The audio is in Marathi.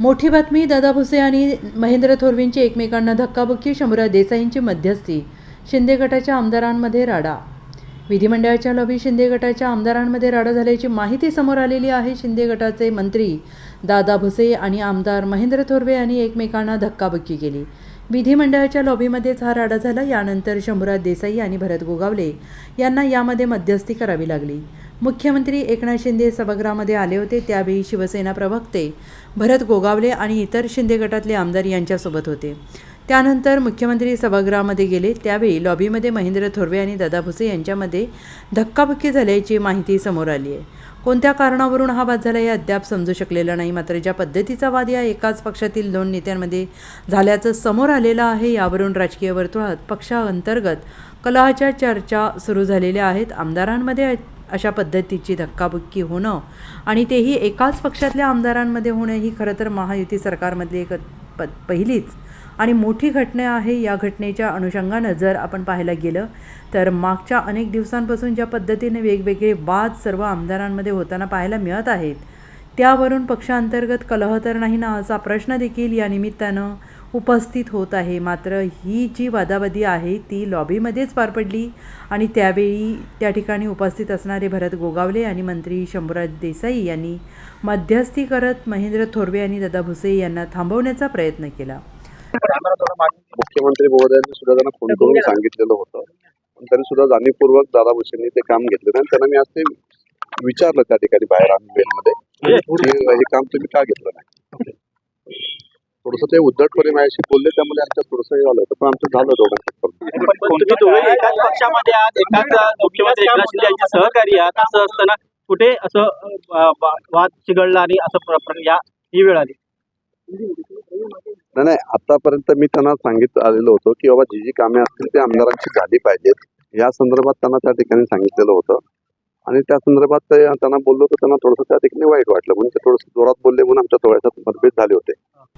मोठी बातमी दादा भुसे आणि महेंद्र थोरवींची एकमेकांना धक्काबुक्की शंभूराज देसाईंची मध्यस्थी शिंदे गटाच्या आमदारांमध्ये राडा. विधिमंडळाच्या लॉबी शिंदे गटाच्या आमदारांमध्ये राडा झाल्याची माहिती समोर आलेली आहे. शिंदे गटाचे मंत्री दादा भुसे आणि आमदार महेंद्र थोरवे यांनी एकमेकांना धक्काबुक्की केली. विधिमंडळाच्या लॉबीमध्येच हा राडा झाला. यानंतर शंभूराज देसाई आणि भरत गोगावले यांना यामध्ये मध्यस्थी करावी लागली. मुख्यमंत्री एकनाथ शिंदे सभागृहामध्ये आले होते त्यावेळी शिवसेना प्रवक्ते भरत गोगावले आणि इतर शिंदे गटातले आमदार यांच्यासोबत होते. त्यानंतर मुख्यमंत्री सभागृहामध्ये गेले त्यावेळी लॉबीमध्ये महेंद्र थोरवे आणि दादा भुसे यांच्यामध्ये धक्काबुक्की झाल्याची माहिती समोर आली आहे. कोणत्या कारणावरून हा वाद झाला हे अद्याप समजू शकलेलं नाही मात्र ज्या पद्धतीचा वाद या एकाच पक्षातील दोन नेत्यांमध्ये झाल्याचं समोर आलेलं आहे यावरून राजकीय वर्तुळात पक्षाअंतर्गत कलहाच्या चर्चा सुरू झालेल्या आहेत. आमदारांमध्ये अशा पद्धतीची धक्काबुक्की होणं आणि तेही एकाच पक्षातल्या आमदारांमध्ये होणं ही खरं तर महायुती सरकारमधली एक प पहिलीच आणि मोठी घटना आहे या घटनेच्या अनुषंगानं जर आपण पाहायला गेलं तर मागच्या अनेक दिवसांपासून ज्या पद्धतीने वेगवेगळे वाद सर्व आमदारांमध्ये होताना पाहायला मिळत आहेत त्यावरून पक्षांतर्गत कलह तर नाही ना असा प्रश्न देखील या निमित्तानं उपस्थित होत आहे. मात्र ही जी वादावादी आहे ती लॉबीमध्येच पार पडली आणि त्यावेळी त्या ठिकाणी उपस्थित असणारे भरत गोगावले आणि मंत्री शंभूराज देसाई यांनी मध्यस्थी करत महेंद्र थोरवे आणि दादा भुसे यांना थांबवण्याचा प्रयत्न केला. मुख्यमंत्री महोदयांनी सुद्धा त्यांना फोन करून सांगितलेलं होतं. पण तरी सुद्धा जाणीवपूर्वक दादा भुसेंनी ते काम घेतलं आणि त्यांना मी आज ते विचारलं त्या ठिकाणी बाहेर आम्ही मेलमध्ये की हे काम तुम्ही का घेतलं नाही? थोडस ते उद्धटपणे माझ्याशी बोलले त्यामुळे आमचं थोडस हे झालं होतं. पण आमचं झालं दोघांचं पण. तुम्ही दोघे एकाच पक्षामध्ये आहात एकाच मुख्यमंत्री एकनाथ शिंदे यांचे सहकारी आहात असं असताना कुठे असं वाद चिघळला आणि असं या ही वेळ आली. नाही नाही. आतापर्यंत मी त्यांना सांगित आलेलो होतो की बाबा जी जी कामे असतील ते आमदारांची झाली पाहिजेत. या संदर्भात त्यांना त्या ठिकाणी सांगितलेलं होतं. आणि त्या संदर्भात त्यांना बोललो तर त्यांना थोडंसं त्या ठिकाणी वाईट वाटलं. म्हणजे ते थोडंसं जोरात बोलले म्हणून आमच्या थोड्याशा मतभेद झाले होते.